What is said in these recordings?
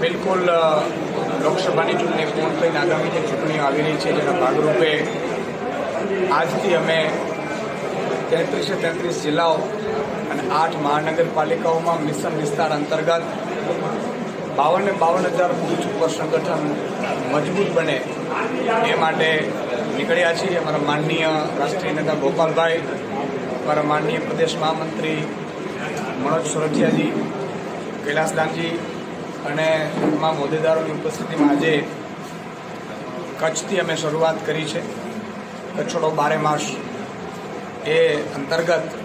બિલકુલ લોકસભાની ચૂંટણી પૂર્ણ થઈને આગામી જે ચૂંટણીઓ આવી રહી છે જેના ભાગરૂપે આજથી અમે તેત્રીસે તેત્રીસ જિલ્લાઓ અને આઠ મહાનગરપાલિકાઓમાં મિશન વિસ્તાર અંતર્ગત બાવનને બાવન હજાર બુથ ઉપર સંગઠન મજબૂત બને એ માટે નીકળ્યા છીએ. અમારા માનનીય રાષ્ટ્રીય નેતા ગોપાલભાઈ, અમારા માનનીય પ્રદેશ મહામંત્રી મનોજ સોરઠિયાજી કૈલાસદાનજી અને તમામ હોદ્દેદારોની ઉપસ્થિતિમાં આજે કચ્છથી અમે શરૂઆત કરી છે. કચ્છોડો બારે માસ એ અંતર્ગત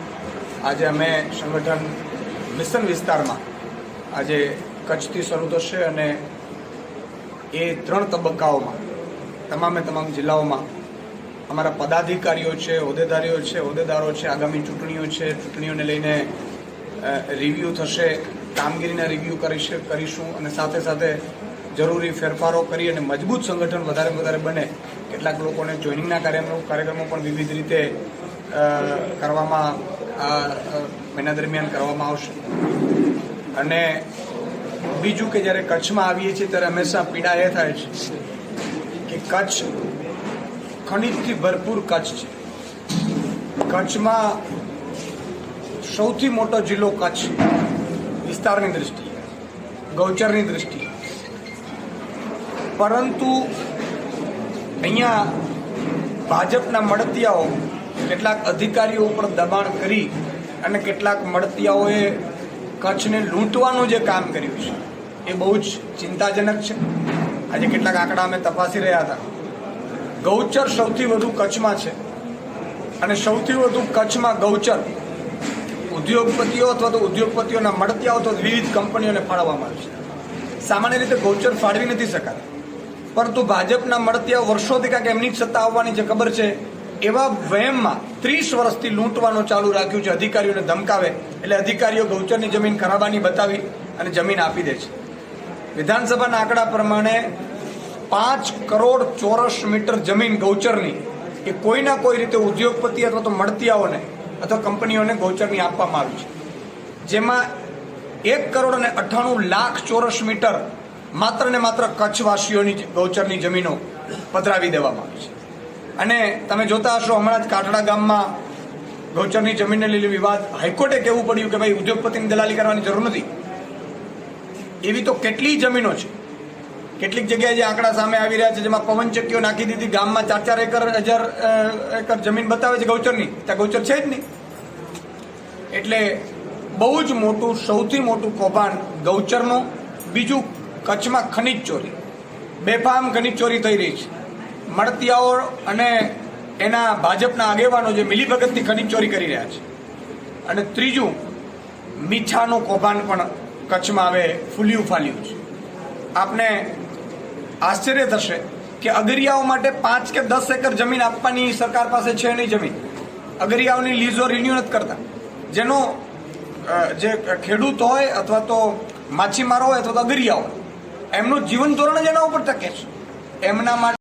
આજે અમે સંગઠન મિશન વિસ્તારમાં આજે કચ્છથી શરૂ થશે અને એ ત્રણ તબક્કાઓમાં, તમામે તમામ જિલ્લાઓમાં અમારા પદાધિકારીઓ છે, હોદ્દેદારીઓ છે, હોદ્દેદારો છે, આગામી ચૂંટણીઓ છે, ચૂંટણીઓને લઈને રિવ્યૂ થશે. કામગીરીના રિવ્યૂ કરીશ, કરીશું અને સાથે સાથે જરૂરી ફેરફારો કરી અને મજબૂત સંગઠન વધારે વધારે બને કેટલાક લોકોને જોઈનિંગના કાર્યક્રમો કાર્યક્રમો પણ વિવિધ રીતે કરવામાં, આ મહિના દરમિયાન કરવામાં આવશે. અને બીજું કે જ્યારે કચ્છમાં આવીએ છીએ ત્યારે હંમેશા પીડા એ થાય છે કે કચ્છ ખનિજથી ભરપૂર કચ્છ છે. કચ્છમાં સૌથી મોટો જિલ્લો કચ્છ વિસ્તારની દ્રષ્ટિએ, ગૌચરની દ્રષ્ટિએ. પરંતુ અહીંયા ભાજપના મળતિયાઓ કેટલાક અધિકારીઓ ઉપર દબાણ કરી અને કેટલાક મળતિયાઓએ કચ્છને લૂંટવાનું જે કામ કર્યું છે, એ બહુ જ ચિંતાજનક છે. આજે કેટલાક આંકડા અમે તપાસી રહ્યા હતા. ગૌચર સૌથી વધુ કચ્છમાં છે અને સૌથી વધુ કચ્છમાં ગૌચર ઉદ્યોગપતિઓ અથવા તો ઉદ્યોગપતિઓના મળતિયાઓ તો વિવિધ કંપનીઓને ફાળવવામાં આવે છે. સામાન્ય રીતે ગૌચર ફાળવી નથી શકાતા પરંતુ ભાજપના મળતિયાઓ વર્ષોથી કાંઈક એમની જ સત્તા આવવાની જે ખબર છે, એવા વહેમમાં ત્રીસ વર્ષથી લૂંટવાનું ચાલુ રાખ્યું છે, અધિકારીઓને ધમકાવે, એટલે અધિકારીઓ ગૌચરની જમીન ખરાબાની બતાવી અને જમીન આપી દે છે. વિધાનસભાના આંકડા પ્રમાણે પાંચ કરોડ ચોરસ મીટર જમીન ગૌચરની એ કોઈના કોઈ રીતે ઉદ્યોગપતિ અથવા તો મળતિયાઓને અથવા કંપનીઓને ગૌચરની આપવામાં આવી છે. જેમાં એક કરોડ અને અઠ્ઠાણું લાખ ચોરસ મીટર માત્ર ને માત્ર કચ્છવાસીઓની ગૌચરની જમીનો પધરાવી દેવામાં આવી છે. અને તમે જોતા હશો, હમણાં જ કાટડા ગામમાં ગૌચરની જમીનને લીધે વિવાદ. હાઈકોર્ટે કહેવું પડ્યું કે ભાઈ, ઉદ્યોગપતિની દલાલી કરવાની જરૂર નથી. એવી તો કેટલી જમીનો છે. કેટલીક જગ્યાએ જે આંકડા સામે આવી રહ્યા છે, જેમાં પવનચક્કીઓ નાખી દીધી. ગામમાં ચાર ચાર એકર, હજાર એકર જમીન બતાવે છે ગૌચરની. ત્યાં ગૌચર છે જ નહીં. એટલે બહુ જ મોટું, સૌથી મોટું કૌભાંડ ગૌચરનું. બીજું કચ્છમાં ખનિજ ચોરી. બેફામ ખનિજ ચોરી થઈ રહી છે. મળતિયાઓ અને એના ભાજપના આગેવાનો જે મિલીભગતની ખનિજ ચોરી કરી રહ્યા છે. અને ત્રીજું, મીઠાનું કૌભાંડ પણ કચ્છમાં હવે ફૂલ્યું ફાલ્યું છે. આપને આશ્ચર્ય થશે કે અગરિયાઓ માટે પાંચ કે દસ એકર જમીન આપવાની સરકાર પાસે છે નહીં જમીન. અગરિયાઓની લીઝો રિન્યુ નથી કરતા. જેનો જે ખેડૂત હોય અથવા તો માછીમારો હોય અથવા તો અગરિયા હોય એમનું જીવન ધોરણ જ એના ઉપર ટકે છે. એમના માટે